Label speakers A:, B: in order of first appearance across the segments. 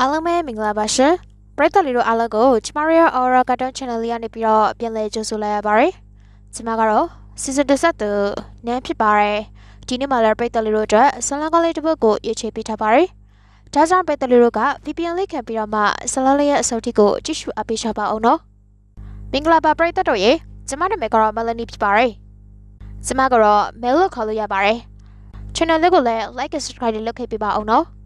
A: အားလုံးပဲမင်္ဂလာပါရှင်ပရိသတ်လေးတို့အားလုံးကိုကျမတို့ရဲ့ Aura Cartoon Channel လေးကနေပြီးတော့ပြန်လည်ကြိုဆိုလိုက်ရပါတယ်ကျမကတော့ Season 17နန်းဖြစ်ပါတယ်ဒီနေ့မှလည်းပရိသတ်လေးတို့အတွက်ဆလန်ကောင်းလေးတစ်ပုဒ်ကိုရွေးချယ်ပေးထားပါတယ်ဒါကြောင့်ပရိသတ်လေးတို့က VPN လေးခံပြီးတော့မှဆလန်လေးရဲ့အစုပ်ထိကိုကြည့်ရှုအပ်ပေးချပါအောင်နော်မင်္ဂလာပါပရိသတ်တို့ရေကျမနာမည်ကတော့ Melanie ဖြစ်ပါတယ်ကျမကတော့ Mel လို့ခေါ်လို့ရပါတယ် channel လေးကိုလည်း like and subscribe လေးလုပ်ခဲ့ပေးပါအောင်နော်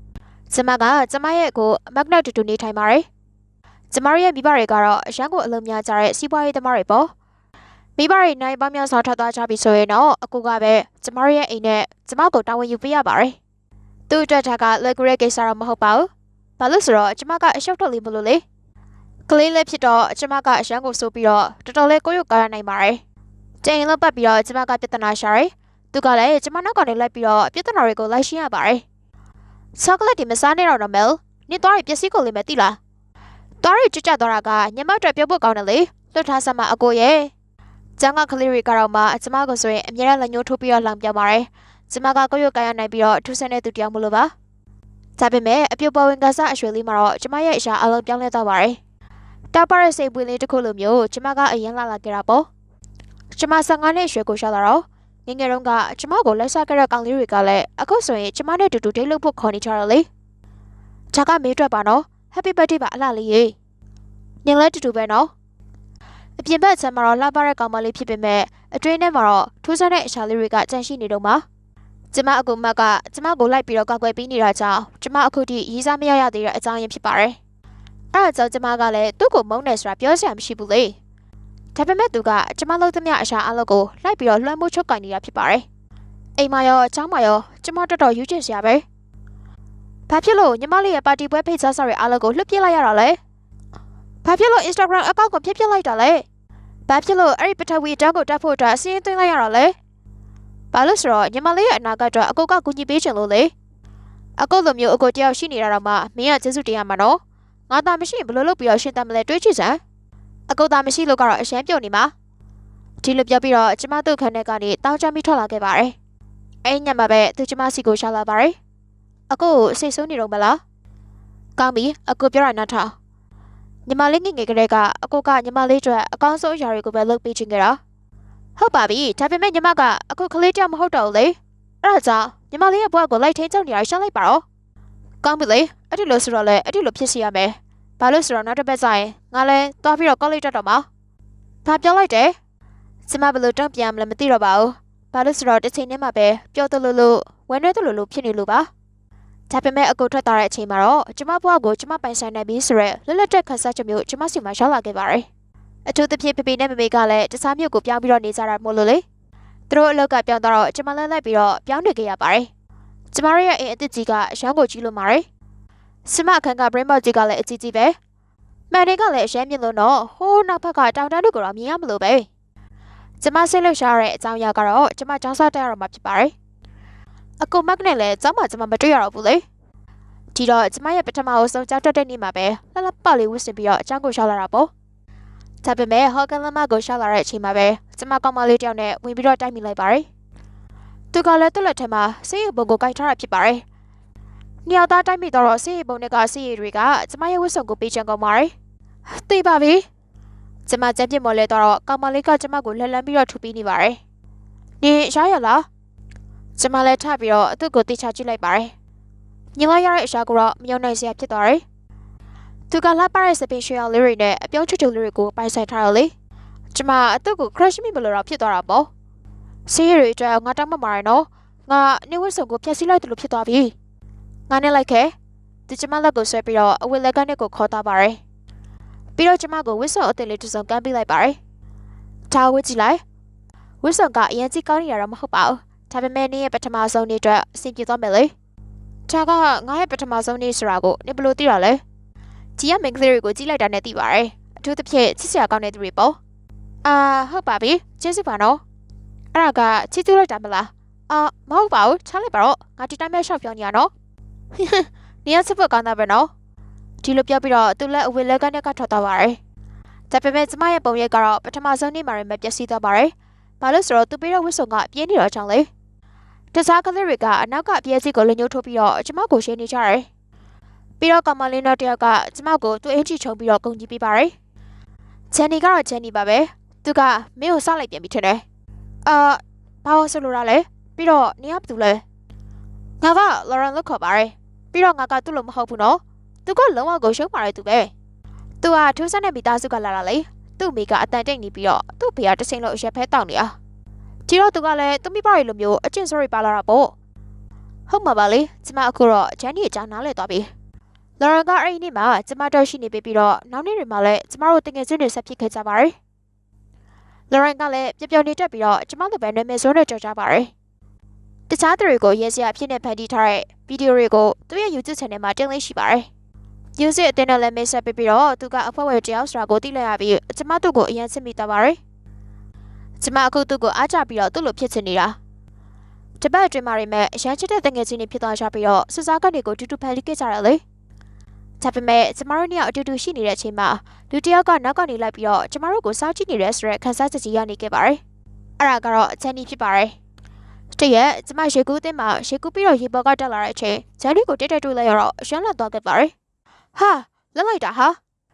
A: ကျမကကျမရဲ့ကိုမက်ဂနက်တူတူနေထိုင်ပါတယ်။ကျမရဲ့မိဘတွေကတော့အရန်ကိုအလုံးများကြတဲ့စီးပွားရေးသမားတွေပေါ့။မိဘတွေနိုင်ပေါင်းများစွာထွက်သွားကြပြီဆိုရင်တော့အကူကပဲကျမရဲ့အိမ်နဲ့ကျမကိုတာဝန်ယူပေးရပါတယ်။သူ့အတွက်ဒါကလွယ်ကူတဲ့ကိစ္စတော့မဟုတ်ပါဘူး။ဘာလို့ဆိုတော့ကျမကအရှုပ်ထုတ်လေးမလို့လေ။ကလေးလေးဖြစ်တော့ကျမကအရန်ကိုဆိုပြီးတော့တော်တော်လေးကိုရုပ်ကားရနိုင်ပါတယ်။ချိန်လောက်ပတ်ပြီးတော့ကျမကပြဿနာရှာတယ်။သူကလည်းကျမနောက်ကနေလိုက်ပြီးတော့ပြဿနာတွေကိုလိုက်ရှင်းရပါတယ်။ ချောကလက်ဒီမစားနေတော့တော့မဲနင်သွားရပစ္စည်းကိုလေးမဲ့တိလားသွားရကြွကြသွားတာကညမအတွက်ပြုတ်ဖို့ကောင်းတယ်လေလွတ်ထားစမ်းမအကိုရဲ့ကျန်ကကလေးတွေကတော့မှကျမကိုဆိုရင်အမြဲတမ်းလက်ညှိုးထိုးပြီးတော့လောင်ပြောပါတယ်ကျမကကိုရုတ်ကိုင်ရနိုင်ပြီးတော့ထူးဆန်းတဲ့သူတယောက်မလို့ပါဒါပေမဲ့အပြုတ်ပေါ်ဝင်ကစားအရွှေလေးမှာတော့ကျမရဲ့အရာအလုံးပြောင်းလဲသွားပါတယ်တောက်ပါတဲ့စိတ်ပွေးလေးတစ်ခုလိုမျိုးကျမကအရင်လာလာခဲ့တာပေါ့ကျမ15နှစ်အရွယ်ကိုရှာလာတော့ ငယ်ငယ်တုန်းကကျမကိုလိုက်စားခဲ့တဲ့ကောင်လေးတွေကလည်းအခုဆိုရင်ကျမနဲ့တူတူဒိတ်လုပ်ဖို့ခေါ်နေကြတော့လေ။ဒါကမေးတွက်ပါနော် Happy birthday ပါအလှလေးရေ။ညင်လဲတူတူပဲနော်။အပြင်ဘက်ဆမ်းမှာတော့လှပတဲ့ကောင်မလေးဖြစ်ပေမဲ့အတွင်းထဲမှာတော့ထူးဆန်းတဲ့အချာလေးတွေကကြန့်ရှိနေတော့မှာ။ကျမအကူမကကျမကိုလိုက်ပြီးတော့ကောက်ွယ်ပြီးနေတာကြောင့်ကျမအခုထိရီးစားမရရသေးတဲ့အကြောင်းရင်းဖြစ်ပါတယ်။အဲဒါကြောင့်ကျမကလည်းသူ့ကိုမုန်းတယ်ဆိုတာပြောစရာမရှိဘူးလေ။ ဒါပေမဲ့သူကကျမလုပ်သမျှအရာအလုပ်ကိုလိုက်ပြီးတော့လွှမ်းမိုးချုပ်ကင်နေတာဖြစ်ပါတယ်။အိမ်မှာရောအချောင်းမှာရောကျမတော်တော်ယူကျင်စရာပဲ။ဘာဖြစ်လို့ညီမလေးရဲ့ပါတီပွဲဖိတ်ကြားစာတွေအလုပ်ကိုလွှတ်ပြလိုက်ရတာလဲ။ဘာဖြစ်လို့ Instagram အကောင့်ကိုဖျက်ပစ်လိုက်တာလဲ။ဘာဖြစ်လို့အဲ့ဒီပထဝီအတောင်းကိုတက်ဖို့အတွက်အစင်းသွင်းလိုက်ရတာလဲ။ဘာလို့ဆိုတော့ညီမလေးရဲ့အနာဂတ်အတွက်အကုတ်ကကူညီပေးချင်လို့လေ။အကုတ်လိုမျိုးအကုတ်တယောက်ရှိနေတာတော့မှမင်းကကျေးဇူးတင်ရမှာနော်။ငါသာမရှိရင်ဘယ်လိုလုပ်ပြီးတော့ရှင်းတမ်းမလဲတွေးကြည့်စမ်း။ အကုတ်သားမရှိလို့ကတော့အရှမ်းပြုတ်နေမှာဒီလိုပြောပြီးတော့ကျမတို့ခန်းထဲကနေတောင်းချပြီးထွက်လာခဲ့ပါတယ်အဲ့ညမှာပဲသူကျမစီကိုရှာလာပါတယ်အကုကိုစိတ်ဆိုးနေတော့မလားကောင်းပြီအကုပြောရနောက်ထောင်ညီမလေးငယ်ငယ်ကလေးကအကုကညီမလေးအတွက်အကောင်းဆုံးအရာတွေကိုပဲလုပ်ပေးချင်ကြတာဟုတ်ပါပြီဒါပေမဲ့ညီမကအခုကလေးတယောက်မဟုတ်တော့ဘူးလေအဲ့ဒါကြောင့်ညီမလေးရဲ့ဘဝကိုလိုက်ထင်းကြောက်နေရရှာလိုက်ပါတော့ကောင်းပြီလေအဲ့ဒီလိုဆိုတော့လေအဲ့ဒီလိုဖြစ်စီရမယ် ဘာလို့ဆိုတော့နောက်တစ်ပတ်ကျရင်ငါလည်းသွားပြီးတော့ကောလိပ်တက်တော့မှာ။ဘာပြောလိုက်တယ်။ကျမဘယ်လိုတုံ့ပြန်မလဲမသိတော့ပါဘူး။ဘာလို့ဆိုတော့တစ်ချိန်တည်းမှာပဲပျော်တလို့လို့ဝမ်းနည်းတလို့လို့ဖြစ်နေလို့ပါ။ဒါပေမဲ့အကူထွက်သွားတဲ့အချိန်မှာတော့ကျမဘွားကိုကျမပိုင်ဆိုင်နိုင်ပြီဆိုရက်လွတ်လပ်တဲ့ခန်းစားချက်မျိုးကျမစီမှာရောက်လာခဲ့ပါတယ်။အထူးသဖြင့်ဖေဖေနဲ့မမေကလည်းတခြားမြို့ကိုပြောင်းပြီးတော့နေကြတာမို့လို့လေ။သူတို့အလောက်ကပြောင်းသွားတော့ကျမလည်းလိုက်ပြီးတော့ပြောင်းနေခဲ့ရပါတယ်။ကျမတို့ရဲ့အိမ်အစ်စ်ကြီးကအရန်ကိုကြီးလို့ပါတယ်။ စမအခန်းက brain box ကြီးကလည်းအကြီးကြီးပဲ။မှန်တယ်ကလည်းအရင်မြင်လို့တော့ဟိုးနောက်ဘက်ကတောင်တန်းတို့ကတော့မြင်ရမလို့ပဲကျမစိတ်လှုပ်ရှားရတဲ့အကြောင်းအရာကတော့ကျမចောင်းစားတက်ရတော့မှာဖြစ်ပါတယ်အကူမက်နဲ့လည်းကျောင်းမှာကျမမတွေ့ရတော့ဘူးလေဒီတော့ကျမရဲ့ပထမအဆုံးကြောက်တက်တဲ့နေ့မှာပဲလှလှပလေးဝစ်စင်ပြီးတော့အကြောင်းကိုရှောက်လာတာပေါ့ဒါပေမဲ့ဟော်ကန်လမကိုရှောက်လာတဲ့အချိန်မှာပဲကျမကောင်းမလေးတယောက်နဲ့ဝင်ပြီးတော့တိုက်မိလိုက်ပါတယ်သူကလည်းသူ့လက်ထဲမှာဆေးရုံပုံကိုကိုက်ထားတာဖြစ်ပါတယ် ညောင်သားတိုက်မိတော့ဆေးရုံပုံတွေကဆေးရည်တွေကကျမရဲ့ဝစ်စုံကိုပေးချင်ကုန်ပါတယ်သိပါပြီ။ကျမကြက်ပြစ်မော်လဲတော့ကောင်မလေးကကျမကိုလှက်လန်းပြီးတော့ထူပြီးနေပါတယ်။နေရရလား။ကျမလည်းထပြီးတော့သူ့ကိုတိချကြည့်လိုက်ပါတယ်။ညီမရတဲ့အရာကိုတော့မယုံနိုင်စရာဖြစ်သွားတယ်။သူကလှပတဲ့စပင်ရွှေအောင်လေးတွေနဲ့အပြုံးချွတ်ချွတ်လေးတွေကိုပိုင်ဆိုင်ထားတော့လေ။ကျမအသူ့ကို crush မိမလို့တော့ဖြစ်သွားတာပေါ့။ဆေးရည်အတွက်ငါတောင်းမမာရနော်။ငါနေဝတ်စုံကိုဖျက်ဆီးလိုက်တယ်လို့ဖြစ်သွားပြီ။ ငါနဲ့လိုက်ခဲ့။ဒီကျမလက်ကိုဆွဲပြီးတော့အဝတ်လက်ကနေကိုခေါ်သွားပါတယ်။ပြီးတော့ကျမကိုဝစ်စုံအသစ်လေးတစ်စုံကမ်းပေးလိုက်ပါတယ်။ဒါဝစ်ကြည့်လိုက်။ဝစ်စုံကအရင်ကြီးကောင်းနေရတော့မဟုတ်ပါဘူး။ဒါပေမဲ့နေ့ရဲ့ပထမဆုံးနေ့အတွက်အဆင်ပြေသွားမယ်လေ။ဒါကငါရဲ့ပထမဆုံးနေ့ဆိုတာကိုနင်ဘယ်လိုသိရလဲ။ကြီးရမင်္ဂလာတွေကိုကြီးလိုက်တာနဲ့သိပါတယ်။အထူးသဖြင့်ချစ်စရာကောင်းတဲ့သူတွေပေါ့။အာဟုတ်ပါပြီ။ကျေးဇူးပါနော်။အဲ့ဒါကချစ်သူလိုက်တာမလား။အာမဟုတ်ပါဘူး။ချလိုက်ပါတော့။ငါဒီတိုင်းပဲရှောက်ပြောနေရနော်။ နေရစစ်ဖို့ကောင်းတာပဲနော်။ဒီလိုပြောပြီးတော့သူလည်းအဝေလက်ကနေကထွက်သွားပါတယ်။ဒါပေမဲ့ကျမရဲ့ပုံရိပ်ကတော့ပထမဆုံးနေ့မှာရင်ပဲပျက်စီးသွားပါတယ်။ဘာလို့ဆိုတော့သူပေးတဲ့ဝစ်စုံကပြင်းနေတော့ကြောင့်လေ။တခြားကလေးတွေကအနောက်ကအပြည့်စီကိုလညှိုးထိုးပြီးတော့ကျမကိုရှင်းနေကြတယ်။ပြီးတော့ကောင်မလေးနောက်တစ်ယောက်ကကျမကိုသူ့အင်ချီချုံပြီးတော့ဂုံကြီးပေးပါတယ်ချန်နီကတော့ချန်နီပါပဲသူကမင်းကိုစောက်လိုက်ပြန်ပြီထင်တယ်အာဘာလို့ဆိုလိုတာလဲပြီးတော့နေရဘာတူလဲငါကလော်ရန်လို့ခေါ်ပါတယ် ပြီးတော့ငါကသူ့လိုမဟုတ်ဘူးနော်သူကလုံးဝကိုရှုံးပါတယ်သူပဲသူကထိုးစက်နဲ့မိသားစုကလာတာလေသူ့မိကအတန်တိတ်နေပြီးတော့သူ့ဖေကတစ်ချိန်လုံးအရက်ဖဲတောက်နေတာဒီတော့သူကလည်းသူမိဘတွေလိုမျိုးအကျင့်ဆိုးတွေပါလာတာပေါ့ဟုတ်မှာပါလေကျမအခုတော့ဂျန်နီအကြောင်းနားလည်သွားပြီလော်ရန်ကအဲ့ဒီနေ့မှာကျမတို့ရှိနေပြီပြီးတော့နောက်နေ့တွေမှာလည်းကျမတို့တကယ်ချင်းတွေဆက်ဖြစ်ခဲ့ကြပါတယ်။လော်ရန်ကလည်းပြပြနေတက်ပြီးတော့ကျမတို့ပဲနာမည်ဆိုးနဲ့ကြော်ကြပါတယ်။ တခြားသူတွေကိုရဲစရာအဖြစ်နဲ့ဖန်တီးထားတဲ့ဗီဒီယိုတွေကိုသူ့ရဲ့ YouTube channel မှာတင်လေးရှိပါတယ်။ Music အတင်းနဲ့လည်းမိတ်ဆက်ပေးပြီးတော့သူကအဖွဲ့ဝင်တယောက်ဆိုတာကိုသိလိုက်ရပြီးကျမတို့ကိုအရင်စစ်မိသွားပါတယ်။ကျမအခုသူ့ကိုအားကြပြီးတော့သူ့လိုဖြစ်ချင်နေတာ။တပတ်အတွင်းမှာရိမဲ့အရန်ချစ်တဲ့တငယ်ချင်းတွေဖြစ်သွားကြပြီးတော့စစ်စားကနေကိုတူတူဖန်တီးခဲ့ကြတယ်လေ။ဒါပေမဲ့ကျမတို့နှစ်ယောက်အတူတူရှိနေတဲ့အချိန်မှာလူတစ်ယောက်ကနောက်ကနေလိုက်ပြီးတော့ကျမတို့ကိုစောင့်ကြည့်နေတဲ့ဆိုတဲ့ခန်းစားချက်ကြီးရနေခဲ့ပါတယ်။အဲ့ဒါကတော့ချန်နီဖြစ်ပါတယ်။ တရက်ကျမရေကူးအသင်းမှာရေကူးပြီးတော့ရေပေါ်ကတက်လာတဲ့အချိန်ဂျန်နီကိုတက်တက်တွေ့လိုက်ရတော့ရှမ်းလာသွားခဲ့ပါတယ်။ဟာလက်လိုက်တာဟာ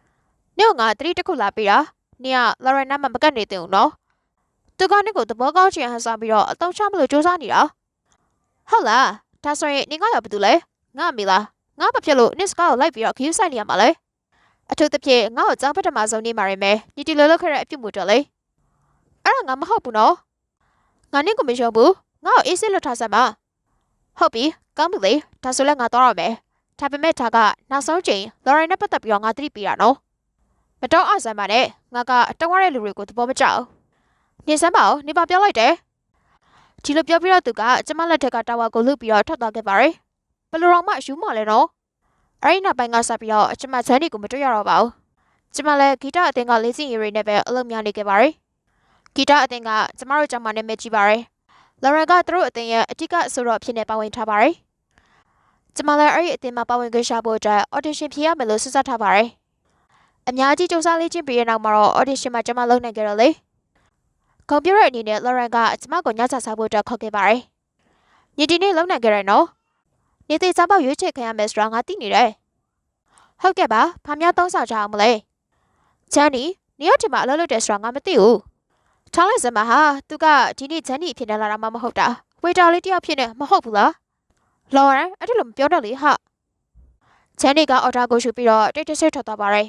A: ။နေ့ကငါတတိတစ်ခုလာပြီးတာ။နေ့ကလော်ရန်နာမမကတ်နေသေးဘူးနော်။သူကနေ့ကိုသဘောကောင်းချင်ဟန်ဆောင်ပြီးတော့အတုံးချမလို့စူးစမ်းနေတာ။ဟုတ်လား။ဒါဆိုရင်နေကရောဘာတူလဲ။ငါမေလား။ငါဘာဖြစ်လို့နစ်စကားကိုလိုက်ပြီးတော့ခယူးဆိုင်နေရမှာလဲအထူးသဖြင့်ငါ့ကိုကြောင်းပထမဆုံးနေမှာရမယ်ညီတီလောလောက်ခဲ့တဲ့အပြုတ်မှုတော့လေအဲ့ဒါငါမဟုတ်ဘူးနော်ငါနင့်ကိုမယုံဘူး ငါ့ကိုအေးစစ်လွတ်ထားစမ်းပါဟုတ်ပြီကောင်းပြီလေဒါဆိုလည်းငါတော့ရမယ်ဒါပေမဲ့ဒါကနောက်ဆုံးချိန်လော်ရန်နဲ့ပတ်သက်ပြီးတော့ငါသတိပေးတာနော်မတော့အဆမ်းပါနဲ့ငါကအတောင်းရတဲ့လူတွေကိုသဘောမကျဘူးနေစမ်းပါဦးနေပါပြောလိုက်တယ်ဒီလိုပြောပြီးတော့သူကကျမလက်ထက်ကတာဝါကိုလုပြီးတော့ထွက်သွားခဲ့ပါတယ်ဘယ်လိုတော့မှယူမလဲနော်အဲ့ဒီနောက်ပိုင်းကစပြီးတော့ကျမဇန်နီကိုမတွေ့ရတော့ပါဘူးကျမလည်းဂီတအသင်းကလေးစင်ရီတွေနဲ့ပဲအလုပ်များနေခဲ့ပါတယ်ဂီတအသင်းကကျမတို့ကျောင်းမှာနာမည်ကြီးပါတယ် လော်ရန်ကသူတို့အသင်းရဲ့အထူးအဆိုတော်အဖြစ်နဲ့ပါဝင်ထားပါတယ်ကျမလည်းအဲ့ဒီအသင်းမှာပါဝင်ခွင့်ရဖို့အတွက် audition ဖြေရမယ်လို့စဉ်းစားထားပါတယ်အများကြီးစူးစမ်းလေ့ကျင့်ပြီးတဲ့နောက်မှာတော့ audition မှာကျမလုပ်နိုင်ခဲ့တော့လေကွန်ပျူတာအနေနဲ့လော်ရန်ကကျမကိုညစာစားဖို့အတွက်ခေါ်ခဲ့ပါတယ်ညီတီနေ့လုပ်နိုင်ခဲ့ရနော်နေသေးစားပေါက်ရွေးချယ်ခံရမယ်ဆိုတာငါသိနေတယ်။ဟုတ်ကဲ့ပါ။ဘာများသုံးဆောင်ကြအောင်မလဲ။ဂျန်နီနေရတင်မှာအလုပ်လုပ်တယ်ဆိုတာငါမသိဘူး။ ထောင်းလိုက်စမ်းပါဟာသူကဒီနေ့ဂျန်နီအဖြစ်နဲ့လာတာမှမဟုတ်တာ။ဝေတာလေးတယောက်ဖြစ်နေမဟုတ်ဘူးလား။လော်ရန်အဲ့ဒါလိုမပြောတော့လေဟာ။ဂျန်နီကအော်ဒါကိုရှူပြီးတော့တိတ်တဆိတ်ထွက်သွားပါတယ်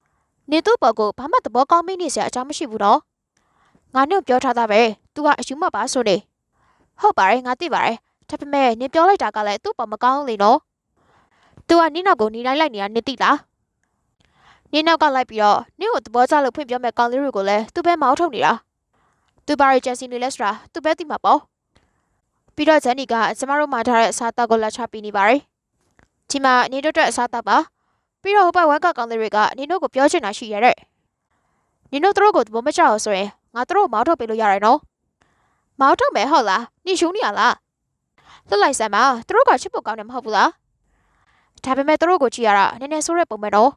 A: ။နေသူ့ဘော်ကိုဘာမှသဘောကောင်းမိနေစရာအကြောင်းမရှိဘူးနော်။ငါနဲ့ပြောထားတာပဲ။ तू ကအယူမပါဆိုနေ။ဟုတ်ပါတယ်ငါသိပါတယ်။ဒါပေမဲ့နင်ပြောလိုက်တာကလည်းသူ့ပေါ်မကောင်းလေနော်။ तू ကနင်းနောက်ကိုနေလိုက်လိုက်နေတာနင်သိလား။နင်းနောက်ကလိုက်ပြီးတော့နင့်ကိုသဘောကျလို့ဖွင့်ပြောမဲ့ကောင်းလေးတွေကိုလည်းသူပဲမောင်းထုတ်နေတာ။ तू ဘာရီဂျက်စီနေလဲဆိုတာသူပဲသိမှာပေါ့။ပြီးတော့ဂျန်နီကကျမတို့မှာထားတဲ့အစားအသောက်ကိုလက်ချပေးနေပါတယ်။ဒီမှာနင်တို့အတွက်အစားအသောက်ပါ။ပြီးတော့ဟိုဘက်ဝက်ကကောင်းလေးတွေကနင်တို့ကိုပြောချင်တာရှိရတဲ့။နင်တို့သူတို့ကိုသဘောမကျအောင်ဆိုရင်ငါတို့ကိုမောင်းထုတ်ပေးလို့ရတယ်နော်။မောင်းထုတ်မယ်ဟုတ်လား။နင်ရှုံးနေရလား။လှုပ်လိုက်စမ်းပါသူတို့ကချစ်ဖို့ကောင်းတယ်မဟုတ်ဘူးလားဒါပေမဲ့သူတို့ကိုကြည့်ရတာနည်းနည်းဆိုးတဲ့ပုံပဲနော်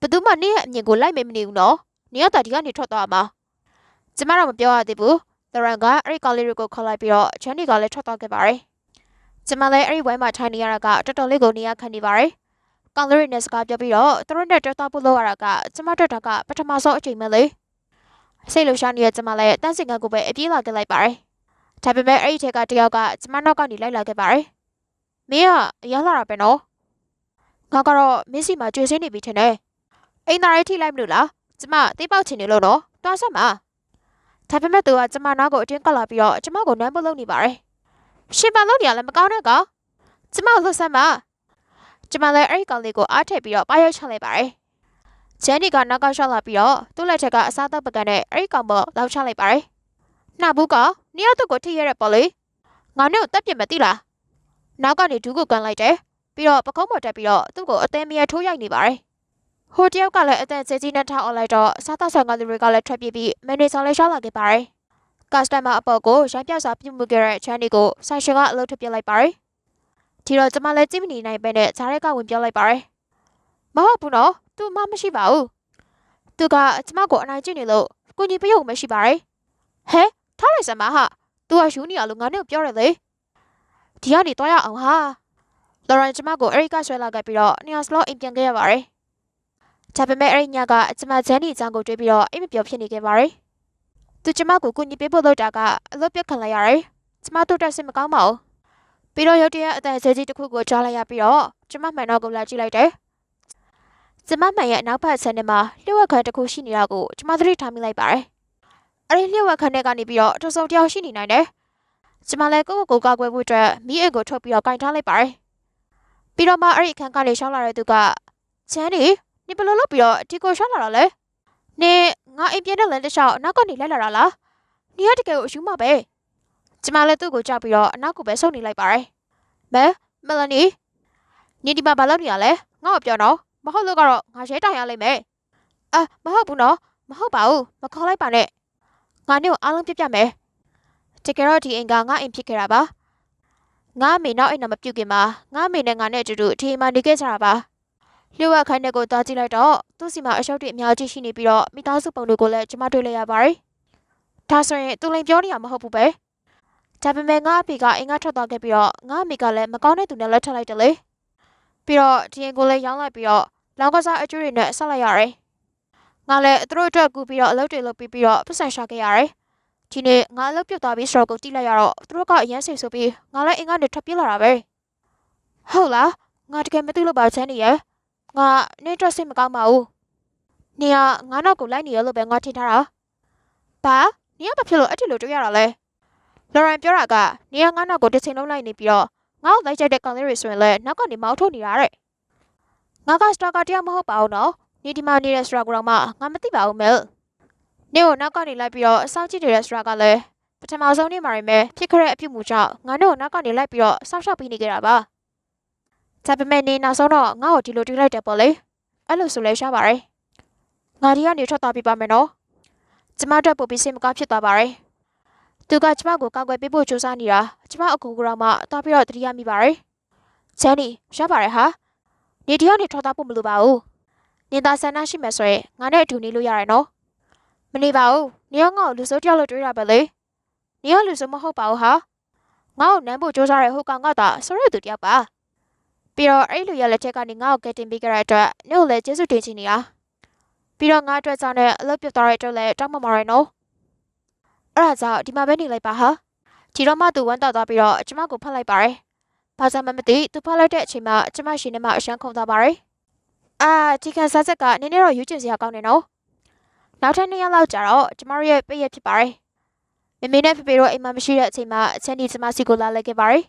A: ဘယ်သူမှနင့်ရဲ့အမြင်ကိုလိုက်မေးမနေဘူးနော်နင်ကတာဒီကနေထွက်သွားမှာ ကျမတော့မပြောရသေးဘူးတရန်ကအဲ့ဒီကောင်လေးတွေကိုခေါ်လိုက်ပြီးတော့ချန်နီကလည်းထွက်သွားခဲ့ပါတယ်ကျမလည်းအဲ့ဒီဝိုင်းမှာထိုင်နေရတာကတော်တော်လေးကိုနေရခံနေပါတယ်ကောင်လေးတွေနဲ့စကားပြောပြီးတော့သူတို့နဲ့တွေ့သွားဖို့လုပ်ရတာကကျမတို့တာကပထမဆုံးအချိန်ပဲလေစိတ်လှုပ်ရှားနေတဲ့ကျမလည်းတန်းစင်ကကိုပဲအပြေးလာခဲ့လိုက်ပါတယ်ဒါပေမဲ့အဲ့ဒီထက်ကတယောက်ကကျမနောက်ကနေလိုက်လာခဲ့ပါတယ်။မင်းကအရမ်းလာတာပဲနော်။ငါကတော့မင်းစီမှာကြွေစင်းနေပြီထင်တယ်။အိမ်သားရေးထိလိုက်မလို့လား။ကျမတိတ်ပေါက်ချင်နေလို့နော်။တွားဆက်မှာ။ ဒါပေမဲ့သူကကျမနားကိုအတင်းကပ်လာပြီးတော့ကျမကိုနမ်းပုတ်လုပ်နေပါတယ်။ရှင်ပန်လို့နေရလဲမကောင်းတဲ့ကောင်။ကျမကိုလွတ်ဆက်မှာ။ကျမလည်းအဲ့ဒီကောင်လေးကိုအားထည့်ပြီးတော့ပါရောက်ချလိုက်ပါတယ်။ဂျန်နီကနောက်ကရှောက်လာပြီးတော့သူ့လက်ထက်ကအစားအသောက်ပကံနဲ့အဲ့ဒီကောင်ပေါ်လောက်ချလိုက်ပါတယ်။နှာဘူးကနေရာတော့ကိုထိရတဲ့ပေါ့လေငါနဲ့ကိုတက်ပြစ်မသိလားနောက်ကနေဒူးကိုကန်လိုက်တယ်ပြီးတော့ပကုံးပေါ်တက်ပြီးတော့သူ့ကိုအသေးမရထိုးရိုက်နေပါတယ် ဟိုတယောက်ကလည်းအသက်ကြီးကြီးနဲ့ထားအောင်လိုက်တော့စားတော့ဆန်ကလူတွေကလည်းထွက်ပြေးပြီးမန်နေဂျာလည်းရှောက်လာခဲ့ပါတယ်ကစတမာအပေါ်ကိုရိုင်းပြစာပြုတ်မှုခဲ့တဲ့ချန်ဒီကိုဆိုင်ရှင်ကအလုပ်ထပ်ပြစ်လိုက်ပါတယ်ဒီတော့ကျမလည်းကြည့်မနေနိုင်ပဲနဲ့ဈားရက်ကဝင်ပြောလိုက်ပါတယ်မဟုတ်ဘူးနော်သူမမရှိပါဘူးသူကကျမကိုအနိုင်ကျင့်နေလို့ကိုကြီးပယုတ်မရှိပါတယ်ဟဲထားလိုက်စမ်းပါဟာ။ तू ကယူနေရလို့ငါနဲ့ပြောတယ်လေ။ဒီကနေတော့ရအောင်ဟာ။လော်ရန်ကျမကိုအဲ့ဒီကဆွဲလာခဲ့ပြီးတော့နှစ်ယောက်စလုံးအိမ်ပြန်ခဲ့ရပါတယ် ဒါပေမဲ့အဲ့ဒီညကကျမဂျန်နီအကြောင်းကိုတွေးပြီးတော့အိမ်မပြောဖြစ်နေခဲ့ပါတယ်သူကျမကိုကူညီပေးဖို့လုပ်တာကအလုပ်ပြတ်ခံလိုက်ရတယ်ကျမတို့တက်စိတ်မကောင်းပါဘူးပြီးတော့ရုတ်တရက်အတန်ဆဲကြီးတစ်ခုကိုကြားလိုက်ရပြီးတော့ကျမမှန်တော့ကိုလာကြည့်လိုက်တယ်ကျမမှန်ရဲ့နောက်ဘက်ဆန်ထဲမှာလျှို့ဝှက်ခန်းတစ်ခုရှိနေတာကိုကျမသတိထားမိလိုက်ပါတယ်အဲ့ဒီလျှို့ဝှက်ခန်းထဲကနေပြီးတော့တစုံတစ်ယောက်ရှိနေနိုင်တယ်ကျမလည်းကိုယ့်ကိုယ်ကိုကာကွယ်ဖို့အတွက်မိအိတ်ကိုထုတ်ပြီးတော့ကင်ထားလိုက်ပါတယ်ပြီးတော့မှအဲ့ဒီအခန်းကနေရှောင်းလာတဲ့သူကချမ်းနေ နေဘယ်လိုလုပ်ပြီးတော့ဒီကိုရှောင်းလာတာလဲနေငါအိမ်ပြင်းတဲ့လမ်းတစ်လျှောက်နောက်ကနေလိုက်လာတာလားနေရတကယ်ကိုအယူမပဲကျမလည်းသူ့ကိုကြောက်ပြီးတော့အနောက်ကိုပဲဆုတ်နေလိုက်ပါတယ်မဲမလနီနေဒီမှာဘာလုပ်နေရလဲငါ့ကိုပြောတော့မဟုတ်လို့ကတော့ငါရဲတိုင်ရလိမ့်မယ်အာမဟုတ်ဘူးနော်မဟုတ်ပါဘူးမခေါ်လိုက်ပါနဲ့ငါနဲ့ကိုအားလုံးပြပြမယ်တကယ်တော့ဒီအိမ်ကငါအိမ်ဖြစ်ခဲ့တာပါငါအမေနောက်အိမ်တော့မပြုတ်ခင်မှာငါအမေနဲ့ငါနဲ့အတူတူဒီအိမ်မှာနေခဲ့ကြတာပါ လျှို့ဝှက်ခိုင်းတဲ့ကိုတားကြည့်လိုက်တော့သူ့စီမှာအရှုပ်တွေအများကြီးရှိနေပြီးတော့မိသားစုပုံတွေကိုလည်းကျမတွေ့လိုက်ရပါတယ်ဒါဆိုရင်သူလိန်ပြောနေရမဟုတ်ဘူးပဲဒါပေမဲ့ငါအဖေကအိမ်ကထွက်သွားခဲ့ပြီးတော့ငါအမေကလည်းမကောင်းတဲ့သူနဲ့လက်ထပ်လိုက်တယ်လေပြီးတော့ဒီအိမ်ကိုလည်းရောင်းလိုက်ပြီးတော့လောင်ကစားအကျွေးတွေနဲ့ဆက်လိုက်ရတယ်ငါလည်းသူတို့အတွက်ကူပြီးတော့အလုပ်တွေလုပ်ပြီးပြီးတော့ပတ်စံရှာခဲ့ရတယ်ဒီနေ့ငါအလုပ်ပြုတ်သွားပြီးဆိုတော့ကိုတိလိုက်ရတော့သူတို့ကအရန်စိတ်ဆိုပြီးငါလည်းအိမ်ကနေထွက်ပြေးလာတာပဲဟုတ်လားငါတကယ်မသိလို့ပါချမ်းနေရဲ့ ငါနေတော့စိတ်မကောင်းပါဘူးနေကငါနောက်ကိုလိုက်နေရလို့ပဲငါထင်ထားတာဘာနေကဘာဖြစ်လို့အဲ့ဒီလိုတွေ့ရတာလဲလော်ရန်ပြောတာကနေကငါနောက်ကိုတစ်ချိန်လုံးလိုက်နေပြီးတော့ငါ့ကိုလိုက်ကြိုက်တဲ့ကောင်လေးတွေဆိုရင်လည်းနောက်ကနေမောင်းထုတ်နေတာတဲ့ငါကစတာကတရားမဟုတ်ပါဘူးနော်နေဒီမှာနေတဲ့စတာကတော့မှငါမသိပါဘူးမဲနေကိုနောက်ကနေလိုက်ပြီးတော့အဆောင်ကြည့်နေတဲ့စတာကလည်းပထမဆုံးနေ့မှာရင်ပဲဖြစ်ခဲ့တဲ့အပြုတ်မှုကြောင့်ငါတို့နောက်ကနေလိုက်ပြီးတော့စောင့်ရှောက်ပြီးနေကြတာပါ ဒါပေမဲ့နေနောက်ဆုံးတော့ငါ့ကိုဒီလိုတွေးလိုက်တယ်ပေါ့လေအဲ့လိုဆိုလဲရှားပါတယ်ငါဒီကနေထွက်သွားပြပါမယ်နော်ကျမတို့ပို့ပြီးစိတ်မကောင်းဖြစ်သွားပါတယ်သူကကျမကိုကောက်ွယ်ပေးဖို့ကြိုးစားနေတာကျမအကူကတော့မှတော့ပြီးတော့တတိယမိပါတယ်ချန်နီရှားပါတယ်ဟာနေဒီကနေထွက်သွားဖို့မလိုပါဘူးနင်သာဆန္ဒရှိမယ်ဆိုရင်ငါနဲ့အတူနေလို့ရတယ်နော်မနေပါဘူးနေရောငါ့ကိုလူစိုးတယောက်လို့တွေးတာပဲလေနေရောလူစိုးမဟုတ်ပါဘူးဟာငါ့ကိုနမ်းဖို့ကြိုးစားတဲ့ဟိုကောင်ကသာဆိုရသူတယောက်ပါ ပြီးတော့အဲ့လူရလက်ချက်ကနေငါ့ကိုကယ်တင်ပေးကြတဲ့အတွက်နေကိုလည်းကျေးဇူးတင်ချင်နေတာပြီးတော့ငါအတွက်ကြောင့်လည်းအလုပ်ပြတ်သွားတဲ့အတွက်လည်းတောင်းပန်ပါရနော်အဲ့ဒါကြောင့်ဒီမှာပဲနေလိုက်ပါဟာဒီတော့မှသူဝမ်းတောက်သွားပြီးတော့ကျမကိုဖတ်လိုက်ပါတယ်ဘာသာမှမသိသူဖတ်လိုက်တဲ့အချိန်မှာကျမရှင်ထဲမှာအရှမ်းခုန်သွားပါတယ်အာဒီကန်စားချက်ကနည်းနည်းတော့ယူကျင်စရာကောင်းနေနော်နောက်ထပ်နှစ်ရက်လောက်ကြာတော့ကျမတို့ရဲ့ပြည့်ရဖြစ်ပါတယ်မမေနဲ့ဖေဖေတို့အိမ်မှာမရှိတဲ့အချိန်မှာအချင်းဒီကျမစီကိုလာလိုက်ခဲ့ပါတယ်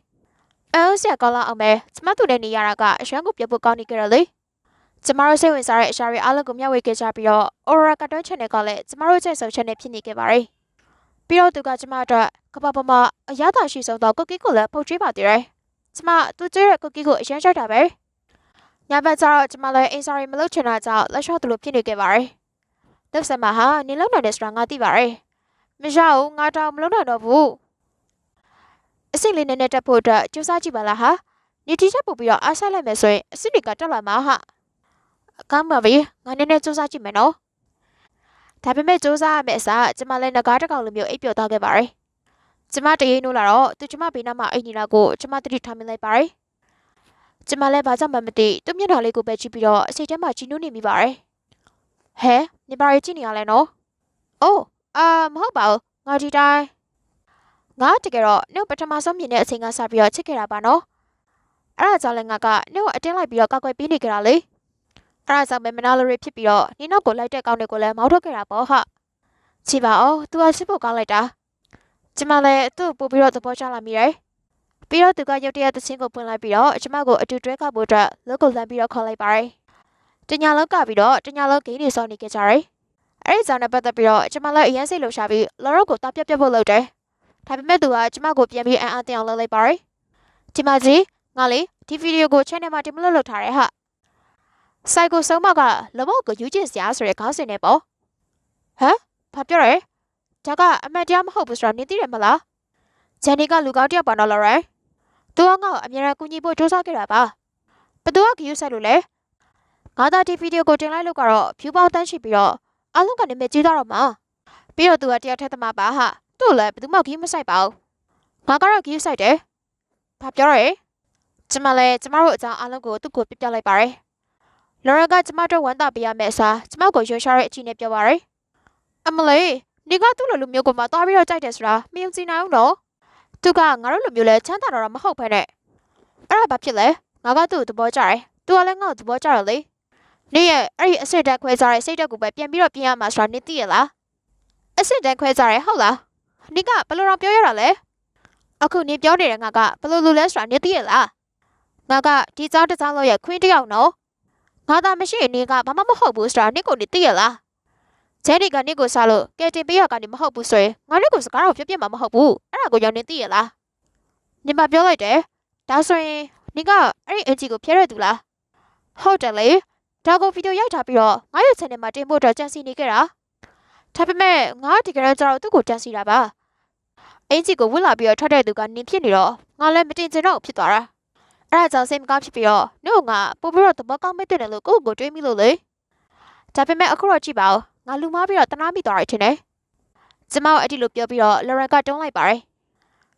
A: အဲဆရာကောင်းလာအောင်ပဲကျမတို့နဲ့နေရတာကအရှမ်းကိုပြဖို့ကောင်းနေကြတယ်လေကျမတို့စိတ်ဝင်စားတဲ့အရာတွေအားလုံးကိုမျှဝေခဲ့ကြပြီးတော့ Aurora Cartoon Channel ကလည်းကျမတို့ချက်ဆုံချက်နဲ့ဖြစ်နေခဲ့ပါတယ်ပြီးတော့သူကကျမအတွက်ကပ္ပပမအရသာရှိဆုံးသောကုတ်ကီကိုလည်းပုတ်ချွေးပါသေးတယ်ကျမသူကျဲတဲ့ကုတ်ကီကိုအရင်ချက်တာပဲညဘက်ကျတော့ကျမလည်းအင်စာရီမလုပ်ချင်တာကြောင့်လက်လျှော့သူလိုဖြစ်နေခဲ့ပါတယ်လက်ဆက်မဟာနင်လုံနိုင်တဲ့ဆိုတာငါသိပါတယ်မရဘူးငါတောင်မလုံနိုင်တော့ဘူး အစိတ်လေးနည်းနည်းတက်ဖို့အတွက်ကြိုးစားကြည့်ပါလားဟာနေတီချက်ပို့ပြီးတော့အားဆိုင်လိုက်မယ်ဆိုရင်အစစ်တွေကတက်လာမှာဟာအကမ်းပါပဲငါနည်းနည်းကြိုးစားကြည့်မယ်နော်ဒါပေမဲ့စူးစမ်းရမယ့်အစားကျမလည်းငကားတစ်ကောင်လိုမျိုးအိပ်ပျော်သွားခဲ့ပါတယ်။ကျမတရေနိုးလာတော့သူကျမဘေးနားမှာအိပ်နေတာကိုကျမသတိထားမိလိုက်ပါတယ်။ကျမလည်းဘာကြောင့်မှမသိသူမျက်နှာလေးကိုပဲကြည့်ပြီးတော့အစိတ်ထဲမှာကြည်နူးနေမိပါတယ်။ဟဲနေပါရကြည့်နေရလဲနော်။အိုးအာမဟုတ်ပါဘူးငါဒီတိုင်း ငါတကယ်တော့နှုတ်ပထမဆုံးမြင်တဲ့အချိန်ကစပြီးတော့ချစ်ခဲ့တာပါနော်။အဲ့ဒါကြောင့်လည်းငါကနှုတ်အတင်းလိုက်ပြီးတော့ကောက်ွယ်ပေးနေကြတာလေ။အဲ့ဒါကြောင့်ပဲမနာလိုရီဖြစ်ပြီးတော့နင်းနောက်ကိုလိုက်တဲ့ကောင်းတွေကိုလည်းမောင်းထုတ်ခဲ့တာပေါ့ဟာချီပါအောင်သူကစစ်ဖို့ကောင်းလိုက်တာကျမလည်းသူ့ပို့ပြီးတော့သဘောကျလာမိတယ်ပြီးတော့သူကရုတ်တရက်သချင်းကိုပွင့်လိုက်ပြီးတော့ကျမကိုအတူတွဲကဖို့အတွက်လောကိုလမ်းပြီးတော့ခေါ်လိုက်ပါတယ်တညာလောက်ကပြီးတော့တညာလောက်ဂိမ်းတွေစောနေကြကြတယ်အဲ့ဒီကြောင့်နဲ့ပတ်သက်ပြီးတော့ကျမလည်းအရင်စိတ်လှုပ်ရှားပြီးလော်ရော့ကိုတားပြတ်ပြတ်ဖို့လုပ်တယ် ဒါပေမဲ့သူကကျမကိုပြန်ပြီးအံ့အားသင့်အောင်လုပ်လိုက်ပါတယ်ဒီမှာကြီးငါလေဒီဗီဒီယိုကို channel မှာတင်မလို့လုပ်ထားတယ်ဟာစိုက်ကိုဆုံးမကလမော့ကိုယူကျင်စရာဆိုတဲ့ခေါင်းစဉ်နဲ့ပေါ့ဟမ်ဘာပြောရဲဒါကအမတ်တရားမဟုတ်ဘူးဆိုတော့နင်သိတယ်မလားဂျန်နီကလူကောင်းတယောက်ပါတော့လော်ရဲသူကငါ့ကိုအမြဲတမ်းကူညီဖို့စူးစမ်းခဲ့တာပါဘသူကဂယူဆိုင်လို့လဲငါသားဒီဗီဒီယိုကိုတင်လိုက်လို့ကတော့ဖြူပေါင်းတန်းရှိပြီးတော့အားလုံးကနေမဲ့ကြီးသွားတော့မှာပြီးတော့သူကတယောက်ထက်သမားပါဟာ သူ့လည်းဘသူမှဂယူမဆိုင်ပါဘူးငါကတော့ဂယူဆိုင်တယ်ဘာပြောရဲကျမလည်းကျမတို့အကြောင်းအားလုံးကိုသူ့ကိုပြပြလိုက်ပါတယ်လော်ရန်ကကျမတို့ဝန်တာပေးရမယ့်အစားကျမကိုရွှေရှားတဲ့အချိန်နဲ့ပြောပါတယ်အမလေးနေကသူ့လိုလူမျိုးကိုမှသွားပြီးတော့ကြိုက်တယ်ဆိုတာမယုံကြည်နိုင်ဘူးနော်သူကငါတို့လူမျိုးလဲချမ်းသာတော့မဟုတ်ဖ ೇನೆ အဲ့ဒါဘာဖြစ်လဲငါကသူ့ကိုသဘောကျတယ်သူကလည်းငါ့ကိုသဘောကျတယ်လေနေရဲ့အဲ့ဒီအစ်စ်တန်းခွဲစားတဲ့စိတ်ဓာတ်ကိုပဲပြန်ပြီးတော့ပြင်ရမှာဆိုတာနေသိရလားအစ်စ်တန်းခွဲစားရဲဟုတ်လား နေကဘယ်လိုတော့ပြောရတာလဲအခုနေပြောနေတဲ့ငါကဘယ်လိုလူလဲဆိုတာနေသိရလားငါကဒီเจ้าတစ်เจ้าလို့ရဲ့ခွင်းတစ်ယောက်နော်ငါသာမရှိရင်နေကဘာမှမဟုတ်ဘူးဆိုတာနေကိုနေသိရလားဂျယ်ဒီကနေကိုစားလို့ကဲတင်ပေးရကနေမဟုတ်ဘူးဆိုရင်ငါနေကိုစကားတော့ပြပြမှာမဟုတ်ဘူးအဲ့ဒါကိုရောနေသိရလားနေမပြောလိုက်တယ်ဒါဆိုရင် နင်ကအဲ့ဒီအင်ဂျီကိုဖျက်ရသူလားဟုတ်တယ်လေဒါကိုဗီဒီယိုရိုက်ထားပြီးတော့ငါရဲ့ channel မှာတင်ဖို့အတွက်ကြံစီနေခဲ့တာ ဒါပေမဲ့ငါဒီကနေ့ကျတော့သူ့ကိုကြံစီတာပါအင်ဂျီကိုဝစ်လာပြီးတော့ထွက်တဲ့သူကနင်ဖြစ်နေတော့ငါလည်းမတင်ချင်တော့ဖြစ်သွားတာအဲ့ဒါကြောင့်စိတ်မကောင်းဖြစ်ပြီးတော့နှုတ်ကပို့ပြီးတော့သဘောကောင်းမိတဲ့တယ်လို့ကိုယ့်ကိုတွေးမိလို့လေဒါပေမဲ့အခုတော့ကြည့်ပါဦးငါလူမားပြီးတော့တနာမိသွားတယ်ထင်တယ်ကျမကအဲ့ဒီလိုပြောပြီးတော့လော်ရန်ကတုံးလိုက်ပါတယ်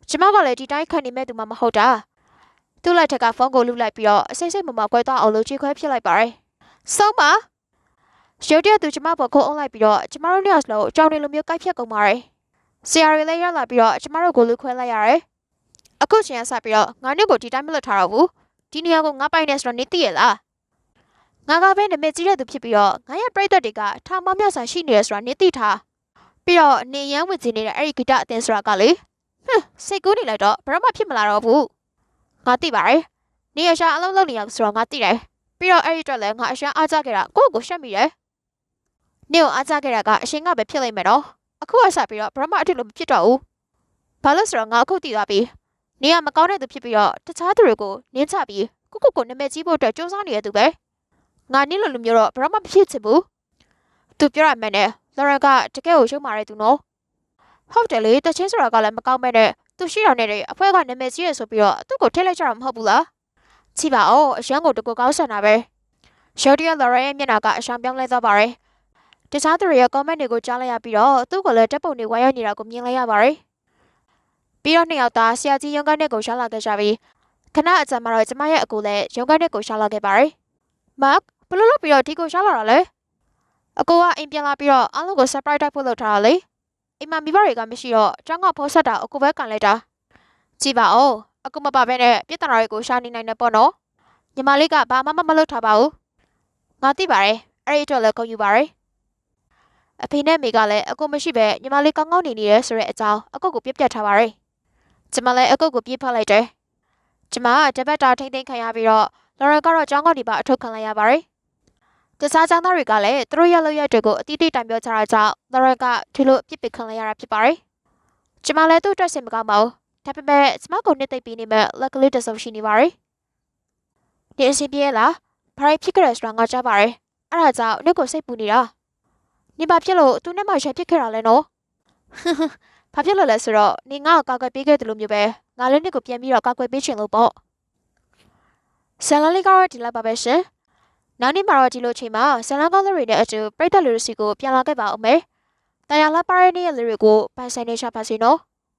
A: ကျမကလည်းဒီတိုင်းခံနေမဲ့သူမှမဟုတ်တာသူ့လက်ထက်ကဖုန်းကိုလူလိုက်ပြီးတော့အစိမ့်စိမ့်မမကွဲသွားအောင်လို့ချေခွဲဖြစ်လိုက်ပါတယ်။ဆုံးပါ ရုတ်တရက်သူကျမပေါ်ကိုအုံလိုက်ပြီးတော့ကျမတို့နှစ်ယောက်စလုံးအကြောင်းတွေလိုမျိုးကိုက်ဖြတ်ကုန်ပါတယ်။ဆရာတွေလည်းရောက်လာပြီးတော့ကျမတို့ကိုလူခွဲလိုက်ရတယ်။အခုချိန်ကစပြီးတော့ငါနဲ့ကိုဒီတိုင်းမလွတ်ထားတော့ဘူး။ဒီနေရာကိုငါပိုင်နေဆိုတော့နေသိရလား။ငါကပဲနမကြီးတဲ့သူဖြစ်ပြီးတော့ငါရဲ့ပြိတ္တတွေကထောင်မမြောက်ဆိုင်ရှိနေရဆိုတာနေသိထား။ပြီးတော့နေရန်ဝင်နေနေတဲ့အဲ့ဒီဂီတအသင်းဆိုတာကလေဟွန်းစိတ်ကူးနေလိုက်တော့ဘယ်တော့မှဖြစ်မလာတော့ဘူး။ငါသိပါတယ်။နေရရှာအလုံးလုံးနေအောင်ဆိုတော့ငါသိတယ်။ပြီးတော့အဲ့ဒီအတွက်လည်းငါအရှမ်းအားကြခဲ့တာကိုယ့်ကိုရှက်မိတယ်။ နေကိုအားကြခဲ့တာကအရှင်ကပဲဖြစ်လိုက်မယ်နော်။အခုကဆက်ပြီးတော့ဘရမအထစ်လို့မဖြစ်တော့ဘူး။ဘာလို့ဆိုတော့ငါအခုသိသွားပြီ။နေကမကောင်းတဲ့သူဖြစ်ပြီးတော့တခြားသူတွေကိုနင်းချပြီးကိုကိုကိုနာမည်ကြီးဖို့အတွက်စူးစမ်းနေတဲ့သူပဲ။ငါနင်းလိုလူမျိုးတော့ဘရမမဖြစ်ချင်ဘူး။သူပြောရမယ်နဲ့လော်ရန်ကတကယ်ကိုရှုံးမာတဲ့သူနော်။ဟုတ်တယ်လေတချင်းဆိုတာကလည်းမကောင်းမဲနဲ့သူရှိတော်နေတဲ့အဖွဲ့ကနာမည်ကြီးရဆိုပြီးတော့သူ့ကိုထည့်လိုက်ကြတာမဟုတ်ဘူးလားကြည့်ပါဦးအရန်ကိုတကူကောင်းဆန်တာပဲရှော်တီယာလော်ရရဲ့မျက်နှာကအရှောင်ပြောင်းလဲသွားပါတယ် တခြားသူတွေရဲ့ comment တွေကိုကြားလိုက်ရပြီးတော့သူ့ကိုလည်းတက်ပုံတွေဝိုင်းရနေတာကိုမြင်လိုက်ရပါတယ်ပြီးတော့နှစ်ယောက်သားဆရာကြီးရုံးကနဲ့ကိုရှာလာခဲ့ကြပြီးခဏအကြာမှာတော့ကျမရဲ့အကူလည်းရုံးကနဲ့ကိုရှာလာခဲ့ပါတယ်မတ်ဘယ်လိုလုပ်ပြီးတော့ဒီကိုရှာလာတာလဲအကူကအိမ်ပြန်လာပြီးတော့အားလုံးကို surprise တိုက်ဖို့လုပ်ထားတာလေအိမ်မှာမိဘတွေကမရှိတော့ကျောင်းကဖုံးဆက်တာအကူပဲကန်လိုက်တာကြည့်ပါဦးအကူမပါဘဲနဲ့ပြစ်တနာတွေကိုရှာနေနိုင်တယ်ပေါ့နော်ညီမလေးကဘာမှမလုပ်ထားပါဘူးငါသိပါတယ်အဲ့ဒီအတွက်လည်းကုန်ယူပါတယ် အဖေနဲ့မိကလည်းအကူမရှိပဲညီမလေးကောင်းကောင်းနေနေရဲဆိုတဲ့အကြောင်းအကူကိုပြပြထားပါတယ်ကျမလည်းအကူကိုပြေးဖက်လိုက်တယ်ကျမကတပတ်တာထိမ့်သိမ်းခံရပြီးတော့လော်ရန်ကတော့ကျောင်းကနေပါအထုတ်ခံလိုက်ရပါတယ်တခြားကျောင်းသားတွေကလည်းသူတို့ရဲ့လုပ်ရက်တွေကိုအတိအကျတိုင်ပြောကြတာကြောင့်လော်ရန်ကဒီလိုအပြစ်ပေးခံလိုက်ရတာဖြစ်ပါတယ်ကျမလည်းသူ့အတွက်စိတ်မကောင်းပါဘူးဒါပေမဲ့ကျမကိုနှစ်သိပ်ပြီးနေမဲ့လက်ကလေးတစ်စုံရှိနေပါတယ်ဒီအစီပြေလားဘာလို့ဖြစ်ကြရဆိုတာငါကြားပါတယ်အဲ့ဒါကြောင့်နှစ်ကိုစိတ်ပူနေတာ နေပါဖြစ်လို့သူနဲ့မှရဖြစ်ခဲ့တာလဲနော်ဘာဖြစ်လို့လဲဆိုတော့နေငါ့ကိုကာကွယ်ပေးခဲ့တယ်လို့မျိုးပဲငါလည်းနှစ်ကိုပြန်ပြီးတော့ကာကွယ်ပေးချင်လို့ပေါ့ဆန်လလေးကတော့ဒီလောက်ပါပဲရှင်နောက်နေ့မှာတော့ဒီလိုချိန်မှာဆန်လကောင်းတွေနဲ့အတူပြိတ္တလူစီကိုပြန်လာခဲ့ပါဦးမယ်တရားလာပါရတဲ့နေ့ရက်လေးတွေကိုပိုင်ဆိုင်နေချပါစေနော်